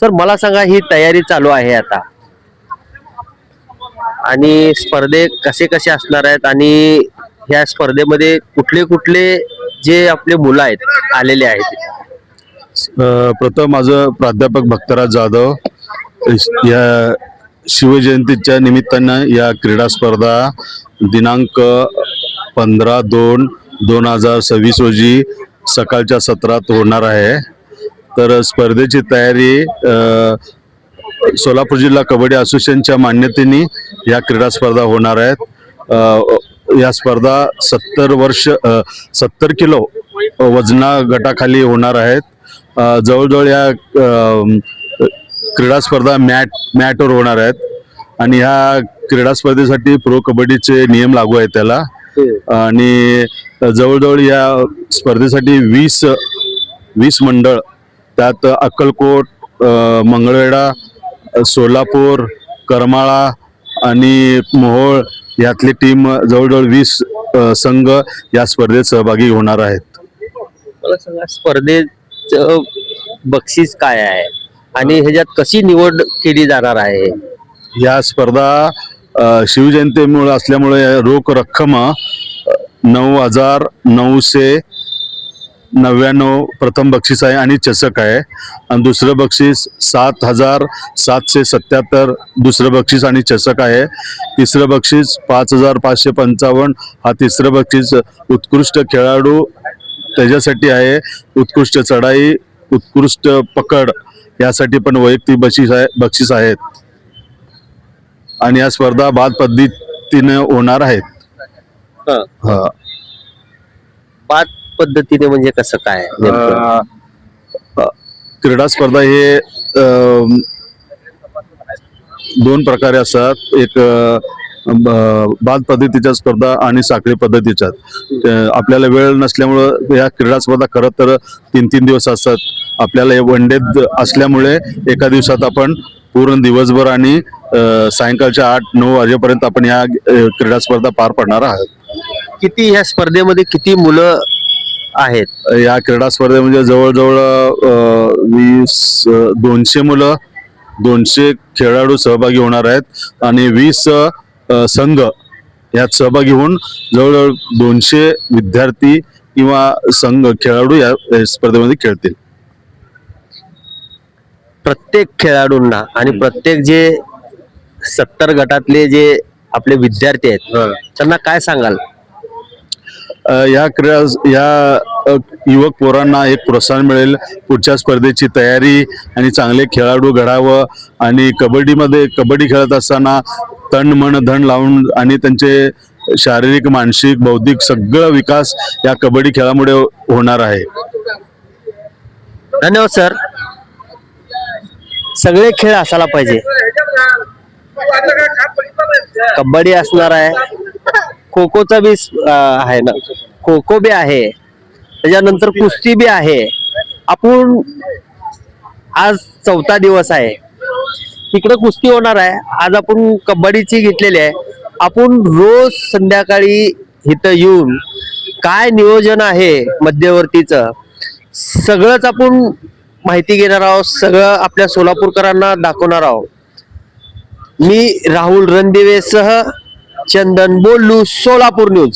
Sir मला सांगा ही तयारी चालू आहे आता. आणि स्पर्धे कसे कसे असणार आहेत आणि ह्या स्पर्धेमध्ये कुठले कुठले जे आपले मुलं आहेत आलेले आहेत? प्रथम माझं प्राध्यापक भक्तराज जाधव या शिवजयंतीच्या निमित्तानं या क्रीडा स्पर्धा दिनांक पंधरा दोन दोन हजार सव्वीस रोजी सकाळच्या सत्रात होणार आहे. तर स्पर्धेची तयारी सोलापूर जिल्हा कबड्डी असोसिएशनच्या मान्यतेने या क्रीडा स्पर्धा होणार आहेत. या स्पर्धा सत्तर वर्ष सत्तर किलो वजना गटाखाली होणार आहेत. जवळजवळ या क्रीडा स्पर्धा मॅट मॅटवर होणार आहेत. आणि ह्या क्रीडा स्पर्धेसाठी प्रो कबड्डीचे नियम लागू आहेत त्याला. आणि जवळजवळ या स्पर्धेसाठी वीस वीस मंडळ त्यात अक्कलकोट मंगळवेढा सोलापूर करमाळा आणि मोहोळ यातली टीम जवळजवळ वीस संघ या स्पर्धेत सहभागी होणार आहेत. मला सांगा स्पर्धेचं बक्षीस काय आहे? आणि ह्याच्यात कशी निवड केली जाणार आहे? या स्पर्धा शिवजयंतीमुळे असल्यामुळे रोख रक्कम नऊ हजार नऊशे नव्याण्णव प्रथम बक्षीस आहे आणि चषक आहे. आणि दुसरं बक्षीस सात हजार सातशे सत्याहत्तर दुसरं बक्षीस आणि चषक आहे. तिसरं बक्षीस पाच हजार पाचशे पंचावन्न हा तिसरं बक्षीस उत्कृष्ट खेळाडू त्याच्यासाठी आहे. उत्कृष्ट चढाई उत्कृष्ट पकड यासाठी पण वैयक्तिक बक्षीस आहे बक्षीस आहेत. आणि या स्पर्धा बाद पद्धतीने होणार आहेत. हा. पाच पद्धतीने म्हणजे कसं काय नेमकं? क्रीडा स्पर्धा हे दोन प्रकारे असतात. एक अ, ब- बाद पद्धतीच्या स्पर्धा आणि साखळी पद्धतीच्या. आपल्याला वेळ नसल्यामुळं या क्रीडा स्पर्धा खरं तर तीन तीन दिवस असतात. आपल्याला हे वन डे असल्यामुळे एका दिवसात आपण पूर्ण दिवसभर आणि अ, सायंकाळच्या आठ नऊ वाजेपर्यंत आपण या अ, क्रीडा स्पर्धा पार पडणार आहोत. किती ह्या स्पर्धेमध्ये किती मुलं आहेत. या क्रीडा स्पर्धेमध्ये जवळजवळ अ, वीस दोनशे मुलं दोनशे खेळाडू सहभागी होणार आहेत आणि वीस संघ यात सहभागी होऊन जवळजवळ दोनशे विद्यार्थी किंवा संघ खेळाडू या या स्पर्धेमध्ये खेळतील. प्रत्येक खेळाडूंना आणि प्रत्येक जे सत्तर गटातले जे आपले विद्यार्थी आहेत त्यांना काय सांगाल? या क्रीडा या युवक पोरांना एक प्रोत्साहन मिळेल. पुढच्या स्पर्धेची तयारी आणि चांगले खेळाडू घडावं आणि कबड्डीमध्ये कबड्डी खेळत असताना तण मन धन लावून आणि त्यांचे शारीरिक मानसिक बौद्धिक सगळं विकास या कबड्डी खेळामुळे होणार आहे. धन्यवाद सर. सगळे खेळ असायला पाहिजे. कबड्डी असणार आहे. खो खोचा बी आहे ना. खो खो बी आहे. त्याच्यानंतर कुस्ती बी आहे. आपण आज चौथा दिवस आहे. तिकडे कुस्ती होणार आहे. आज आपण कबड्डीची घेतलेली आहे. आपण रोज संध्याकाळी इथं येऊन काय नियोजन आहे मध्यवर्तीचं सगळंच आपण माहिती घेणार आहोत. सगळं आपल्या सोलापूरकरांना दाखवणार आहोत. मी राहुल रणदिवे सह चंदन बोलू सोलापूर न्यूज.